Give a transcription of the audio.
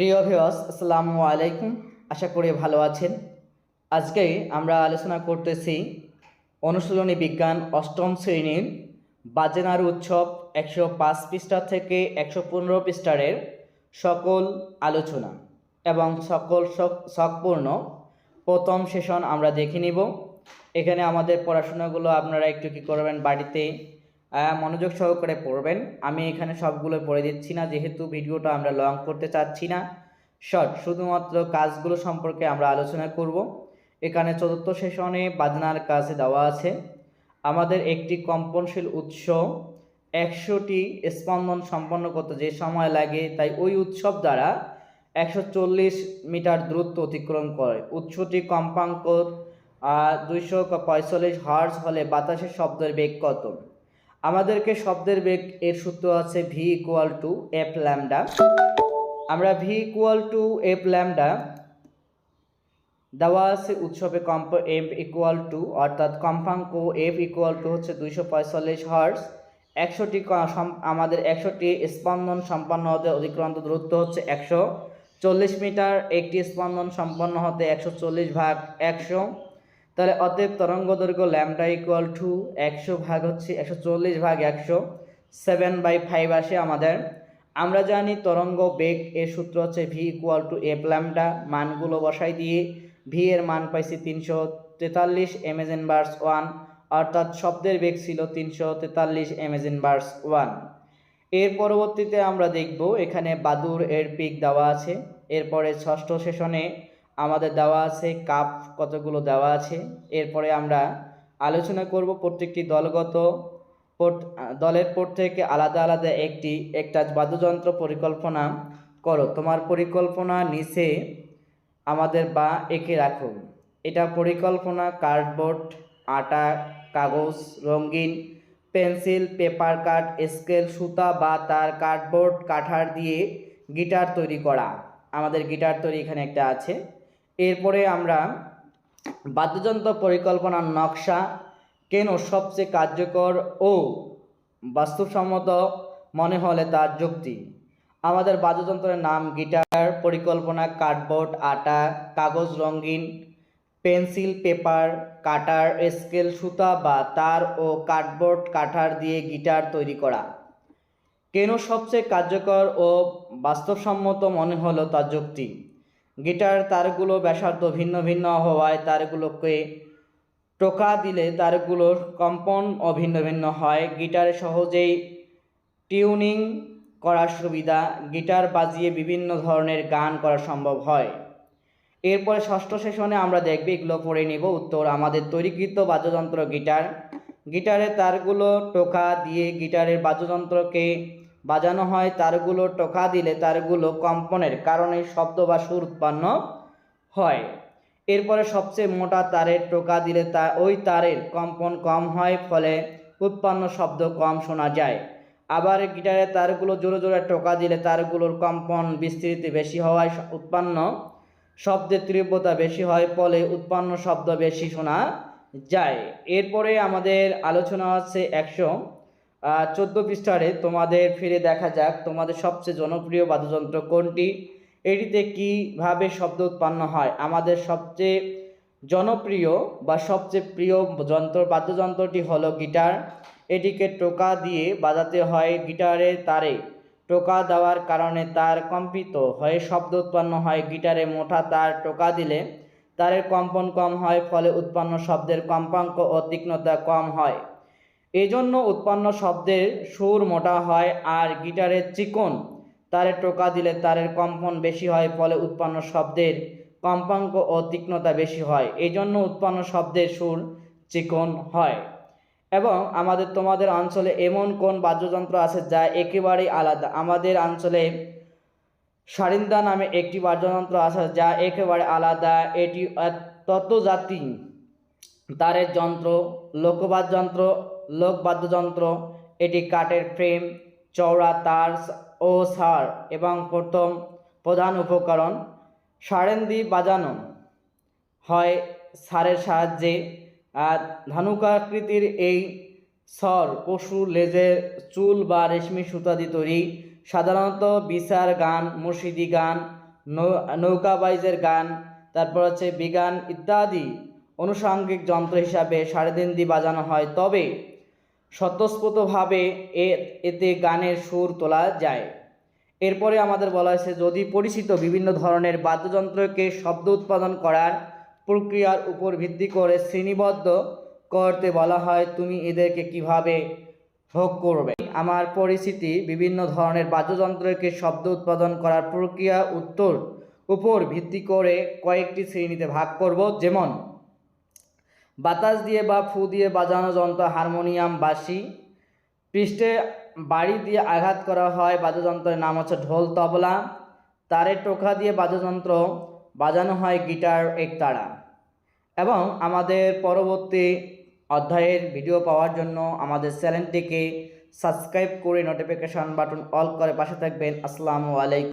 প্রিয় ভিওস আসসালামু আলাইকুম। আশা করি ভালো আছেন। আজকে আমরা আলোচনা করতেছি অনুশীলনী বিজ্ঞান অষ্টম শ্রেণির বাজেনার উৎসব একশো পাঁচ পৃষ্ঠা থেকে একশো পনেরো পৃষ্ঠারের সকল আলোচনা এবং সকল সকপূর্ণ প্রথম সেশন আমরা দেখে নিব। এখানে আমাদের পড়াশোনাগুলো আপনারা একটু কী করবেন, বাড়িতে মনোযোগ সহকারে পড়বেন। আমি এখানে সবগুলো পড়ে দিচ্ছি না, যেহেতু ভিডিওটা আমরা লং করতে চাচ্ছি না। শর্ট শুধুমাত্র কাজগুলো সম্পর্কে আমরা আলোচনা করব। এখানে চতুর্থ সেশনে বাজনার কাজে দেওয়া আছে। আমাদের একটি কম্পনশীল উৎস, একশোটি স্পন্দন সম্পন্ন করতে যে সময় লাগে, তাই ওই উৎসব দ্বারা একশো চল্লিশ মিটার দূরত্ব অতিক্রম করে। উৎসটি কম্পাঙ্ক দুইশো পঁয়তাল্লিশ হার্জ হলে বাতাসের শব্দের বেগ কত? আমাদেরকে শব্দের বেগ এর সূত্র আছে V equal to F lambda আমরা V equal to F lambda দেওয়া আছে উৎসবে কম্প এফ ইকুয়াল টু অর্থাৎ কম্পাঙ্ক এফ ইকুয়াল টু হচ্ছে দুইশো পঁয়তাল্লিশ হার্স একশোটি আমাদের একশোটি স্পন্দন সম্পন্ন হতে অতিক্রান্ত দূরত্ব হচ্ছে একশো চল্লিশ মিটার। একটি স্পন্দন সম্পন্ন হতে একশো চল্লিশ ভাগ একশো। তাহলে অতএব তরঙ্গ দৈর্ঘ্য ল্যামডা ইকুয়াল টু একশো ভাগ হচ্ছে একশো চল্লিশ ভাগ একশো সেভেন বাই ফাইভ আসে আমাদের। আমরা জানি তরঙ্গ বেগ এর সূত্র হচ্ছে V equal to F lambda মানগুলো বসাই দিয়ে ভি এর মান পাইছি তিনশো তেতাল্লিশ এমেজেন বার্স ওয়ান অর্থাৎ শব্দের বেগ ছিল তিনশো তেতাল্লিশ এমেজেন বার্স ওয়ানের পরবর্তীতে আমরা দেখব এখানে বাদুর এর পিক দেওয়া আছে। এরপরে ষষ্ঠ সেশনে আমাদের দেওয়া আছে, কাপ কতগুলো দেওয়া আছে। এরপরে আমরা আলোচনা করব প্রত্যেকটি দলগত দলের পর থেকে আলাদা আলাদা একটি, একটা বাদ্যযন্ত্র পরিকল্পনা করো। তোমার পরিকল্পনা নিচে আমাদের বা এঁকে রাখো। এটা পরিকল্পনা, কার্ডবোর্ড, আটা, কাগজ, রঙিন পেন্সিল, পেপার কাট, স্কেল, সুতা বা তার কার্ডবোর্ড, কাঠার দিয়ে গিটার তৈরি করা। আমাদের গিটার তৈরি এখানে একটা আছে। এরপরে আমরা বাদ্যযন্ত্র পরিকল্পনার নকশা, কেন সবচেয়ে কার্যকর ও বাস্তবসম্মত মনে হলে তার যুক্তি। আমাদের বাদ্যযন্ত্রের নাম গিটার, পরিকল্পনা কার্ডবোর্ড, আটা, কাগজ রঙিন, পেন্সিল, পেপার, কাটার, স্কেল, সুতা বা তার ও কার্ডবোর্ড, কাঠার দিয়ে গিটার তৈরি করা। কেন সবচেয়ে কার্যকর ও বাস্তবসম্মত মনে হলো তার যুক্তি? গিটার তারগুলো ব্যাসার্ধ ভিন্ন ভিন্ন হওয়ায় তারগুলোকে টোকা দিলে তারগুলোর কম্পন ও ভিন্ন ভিন্ন হয়। গিটারে সহজেই টিউনিং করার সুবিধা, গিটার বাজিয়ে বিভিন্ন ধরনের গান করা সম্ভব হয়। এরপরে ষষ্ঠ সেশনে আমরা দেখব, এগুলো পড়ে নিব। উত্তর, আমাদের তৈরিকৃত বাদ্যযন্ত্র গিটার। গিটারের তারগুলো টোকা দিয়ে গিটারের বাদ্যযন্ত্রকে বাজানো হয়, তারগুলো টোকা দিলে তারগুলো কম্পনের কারণে শব্দ বা সুর উৎপন্ন হয়। এরপরে সবচেয়ে মোটা তারের টোকা দিলে তা, ওই তারের কম্পন কম হয়, ফলে উৎপন্ন শব্দ কম শোনা যায়। আবার গিটারের তারগুলো জোরে জোরে টোকা দিলে তারগুলোর কম্পন বিস্তৃতি বেশি হওয়ায় উৎপন্ন শব্দের তীব্রতা বেশি হয়, ফলে উৎপন্ন শব্দ বেশি শোনা যায়। এরপরে আমাদের আলোচনা আছে একশো চোদ্দ পৃষ্ঠারে তোমাদের ফিরে দেখা যাক তোমাদের সবচেয়ে জনপ্রিয় বাদ্যযন্ত্র কোনটি? এটিতে কীভাবে শব্দ উৎপন্ন হয়? আমাদের সবচেয়ে জনপ্রিয় বা সবচেয়ে প্রিয় যন্ত্র, বাদ্যযন্ত্রটি হলো গিটার। এটিকে টোকা দিয়ে বাজাতে হয় গিটারের তারে। টোকা দেওয়ার কারণে তার কম্পিত হয়ে শব্দ উৎপন্ন হয় গিটারে। মোটা তার টোকা দিলে তারের কম্পন কম হয়, ফলে উৎপন্ন শব্দের কম্পাঙ্ক ও তীক্ষ্ণতা কম হয়। এজন্য উৎপন্ন শব্দের সুর মোটা হয় আর গিটারের চিকন। তারে টোকা দিলে তারের কম্পন বেশি হয়, ফলে উৎপন্ন শব্দের কম্পাঙ্ক ও তীক্ষ্ণতা বেশি হয়। এই জন্য উৎপন্ন শব্দের সুর চিকন হয়। এবং আমাদের, তোমাদের অঞ্চলে এমন কোন বাদ্যযন্ত্র আছে যা একেবারেই আলাদা? আমাদের অঞ্চলে সারিন্দা নামে একটি বাদ্যযন্ত্র আছে যা একেবারে আলাদা। এটি তত্ত্বজাতি। তারের যন্ত্র, লোকবাদ্যযন্ত্র লোকবাদ্যযন্ত্র এটি কাঠের ফ্রেম, চওড়া তার ও সার এবং প্রথম প্রধান উপকরণ, সারেন্দি বাজানো। হয় সারের সাহায্যে, আর ধানুকাকৃতির এই স্বর, পশু, লেজের চুল বা রেশমি সুতা দিয়ে তৈরি। সাধারণত বিচার গান মুর্শিদি গান, নৌ- নৌকা বাইজের গান, তারপর হচ্ছে বিগান ইত্যাদি অনুষাঙ্গিক যন্ত্র হিসাবে সারেদিন্দি বাজানো হয়। তবে স্বতঃস্ফূর্তভাবে এ, এতে গানের সুর তোলা যায়। এরপরে আমাদের বলা হয়েছে, যদি পরিচিত বিভিন্ন ধরনের বাদ্যযন্ত্রকে শব্দ উৎপাদন করার প্রক্রিয়ার উপর ভিত্তি করে শ্রেণীবদ্ধ করতে বলা হয়, তুমি এদেরকে কীভাবে ভোগ করবে? আমার পরিচিতি বিভিন্ন ধরনের বাদ্যযন্ত্রকে শব্দ উৎপাদন করার প্রক্রিয়া উত্তর উপর ভিত্তি করে কয়েকটি শ্রেণীতে ভাগ করব। যেমন বাতাস দিয়ে বা ফু দিয়ে বাজানো যন্ত্র হারমোনিয়াম বাঁশি পৃষ্ঠে বাড়ি দিয়ে আঘাত করা হয় বাদ্যযন্ত্রের নাম হচ্ছে ঢোল তবলা। তারের টোকা দিয়ে বাদ্যযন্ত্র বাজানো হয় গিটার, একতারা। এবং আমাদের পরবর্তী অধ্যায়ের ভিডিও পাওয়ার জন্য আমাদের চ্যানেলটিকে সাবস্ক্রাইব করে নোটিফিকেশন বাটন অল করে পাশে থাকবেন। আসসালামু আলাইকুম।